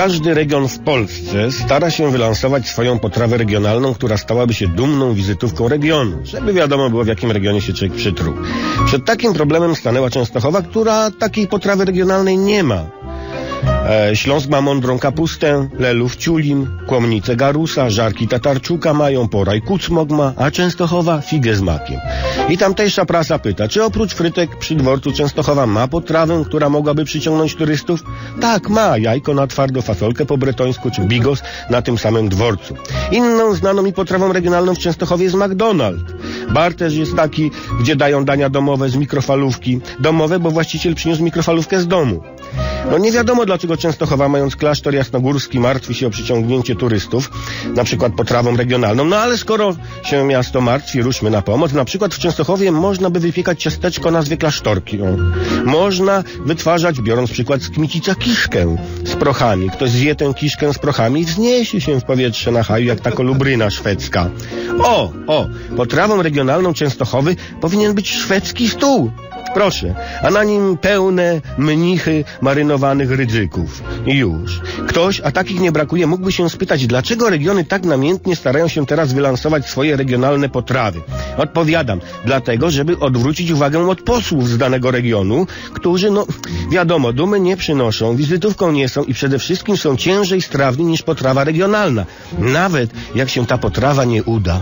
Każdy region w Polsce stara się wylansować swoją potrawę regionalną, która stałaby się dumną wizytówką regionu, żeby wiadomo było w jakim regionie się człowiek przytruł. Przed takim problemem stanęła Częstochowa, która takiej potrawy regionalnej nie ma. E, Śląsk ma mądrą kapustę, lelów ciulim, kłomnicę garusa, żarki tatarczuka mają, poraj kucmok ma, a Częstochowa figę z makiem. I tamtejsza prasa pyta, czy oprócz frytek przy dworcu Częstochowa ma potrawę, która mogłaby przyciągnąć turystów? Tak, ma jajko na twardo, fasolkę po bretońsku czy bigos na tym samym dworcu. Inną znaną mi potrawą regionalną w Częstochowie jest McDonald's. Bar też jest taki, gdzie dają dania domowe z mikrofalówki. Domowe, bo właściciel przyniósł mikrofalówkę z domu. No nie wiadomo dlaczego Częstochowa, mając klasztor jasnogórski, martwi się o przyciągnięcie turystów, na przykład potrawą regionalną. No ale skoro się miasto martwi, ruszmy na pomoc. Na przykład w Częstochowie można by wypiekać ciasteczko o nazwie klasztorki. O. Można wytwarzać, biorąc przykład z Kmicica, kiszkę z prochami. Ktoś zje tę kiszkę z prochami i wzniesie się w powietrze na haju, jak ta kolubryna szwedzka. O, o, potrawą regionalną Częstochowy powinien być szwedzki stół. Proszę, a na nim pełne mnichy marynowanych rydzyków. I już. Ktoś, a takich nie brakuje, mógłby się spytać, dlaczego regiony tak namiętnie starają się teraz wylansować swoje regionalne potrawy. Odpowiadam, dlatego, żeby odwrócić uwagę od posłów z danego regionu, którzy, no, wiadomo, dumy nie przynoszą, wizytówką nie są i przede wszystkim są ciężej strawni niż potrawa regionalna. Nawet jak się ta potrawa nie uda.